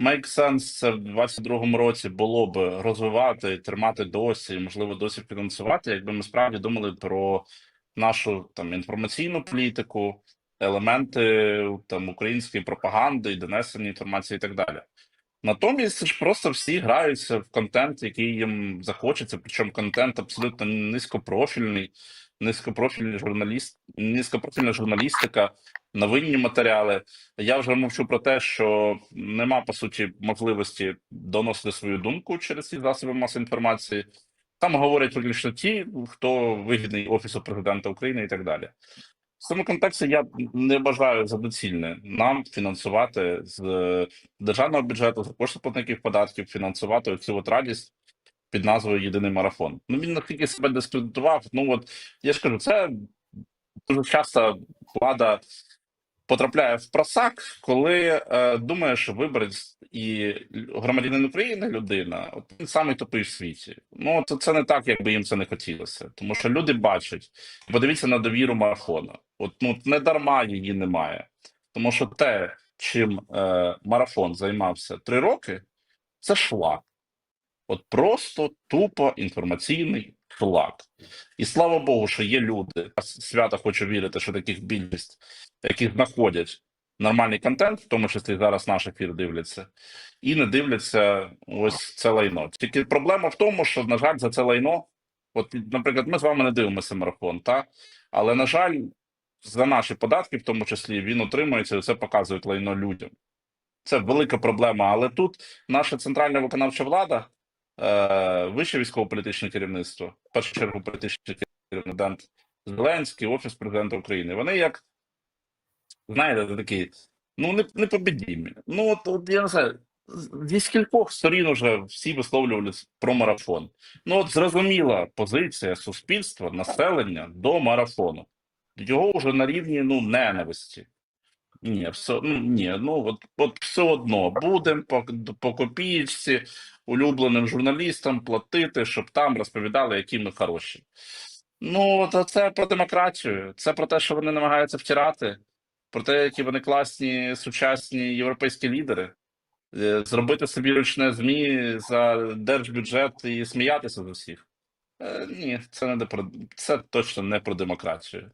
make sense це в 22-му році було б розвивати, тримати досі, можливо, досі фінансувати, якби ми справді думали про нашу там інформаційну політику, елементи там української пропаганди донесення інформації і так далі. Натомість ж просто всі граються в контент, який їм захочеться, причому контент абсолютно низькопрофільний, низькопрофільний журналіст, низькопрофільна журналістика, новинні матеріали. Я вже мовчу про те, що нема по суті можливості доносити свою думку через ці засоби масової інформації. Там говорять виключно ті, хто вигідний офісу президента України і так далі. Цьому контексті я не бажаю за доцільне нам фінансувати з державного бюджету, за кошти платників податків, фінансувати цю от радість під назвою Єдиний марафон. Ну він наскільки себе дискредитував. Ну от я ж кажу, це дуже часто влада потрапляє в просак, коли е, думає, що виборець і громадянин України, людина, от він самий тупий в світі. Ну то це не так, якби їм це не хотілося. Тому що люди бачать, подивіться на довіру марафону. От ну не дарма її немає. Тому що те, чим е, марафон займався три роки, це шлак. От просто тупо інформаційний шлак. І слава Богу, що є люди. Свято хочу вірити, що таких більшість, які знаходять нормальний контент, в тому числі зараз наш ефір дивляться, і не дивляться ось це лайно. Тільки проблема в тому, що, на жаль, за це лайно, от, наприклад, ми з вами не дивимося марафон, так? але, на жаль, за наші податки, в тому числі, він отримується, і це показує лайно людям. Це велика проблема. Але тут наша центральна виконавча влада, вище військово-політичне керівництво, в першу чергу політичний президент Зеленський, Офіс президента України, вони як, знаєте, такі, ну, не, непобідімі. Ну, от, от я не знаю, зі скількох сторін уже всі висловлювалися про марафон. Ну, от зрозуміла позиція суспільства, населення до марафону. Його вже на рівні ну, ненависті. Ні, все, ну, ні, ну от, от все одно будемо по, по копієчці улюбленим журналістам платити, щоб там розповідали, які ми хороші. Ну, то це про демократію, це про те, що вони намагаються втирати, про те, які вони класні сучасні європейські лідери, Е, зробити собі ручне ЗМІ за держбюджет і сміятися з усіх. Е, ні, це не про це точно не про демократію.